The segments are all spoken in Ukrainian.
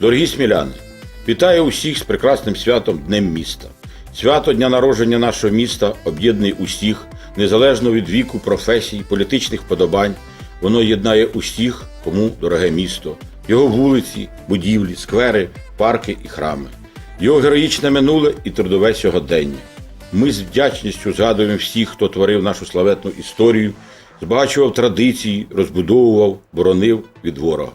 Дорогі сміляни, вітаю усіх з прекрасним святом Днем міста. Свято Дня народження нашого міста об'єднує усіх, незалежно від віку, професій, політичних вподобань. Воно єднає усіх, кому дороге місто, його вулиці, будівлі, сквери, парки і храми, його героїчне минуле і трудове сьогодення. Ми з вдячністю згадуємо всіх, хто творив нашу славетну історію, збагачував традиції, розбудовував, боронив від ворога.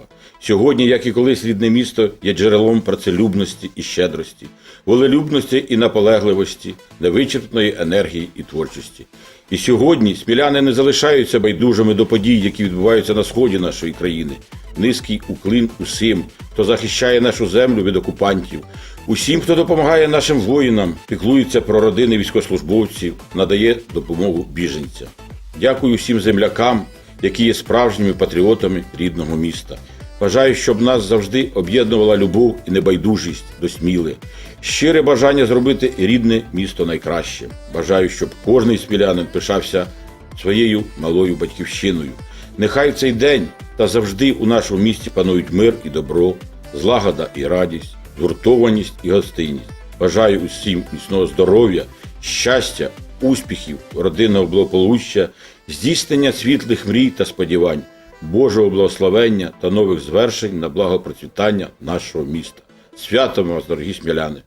Сьогодні, як і колись рідне місто, є джерелом працелюбності і щедрості, волелюбності і наполегливості, невичерпної енергії і творчості. І сьогодні сміляни не залишаються байдужими до подій, які відбуваються на сході нашої країни. Низький уклін усім, хто захищає нашу землю від окупантів, усім, хто допомагає нашим воїнам, піклується про родини військовослужбовців, надає допомогу біженцям. Дякую всім землякам, які є справжніми патріотами рідного міста. Бажаю, щоб нас завжди об'єднувала любов і небайдужість до сміли, щире бажання зробити рідне місто найкраще. Бажаю, щоб кожний смілянин пишався своєю малою батьківщиною. Нехай в цей день та завжди у нашому місті панують мир і добро, злагода і радість, згуртованість і гостинність. Бажаю усім міцного здоров'я, щастя, успіхів, родинного благополуччя, здійснення світлих мрій та сподівань, Божого благословення та нових звершень на благо процвітання нашого міста. Святом вас, дорогі сміляни!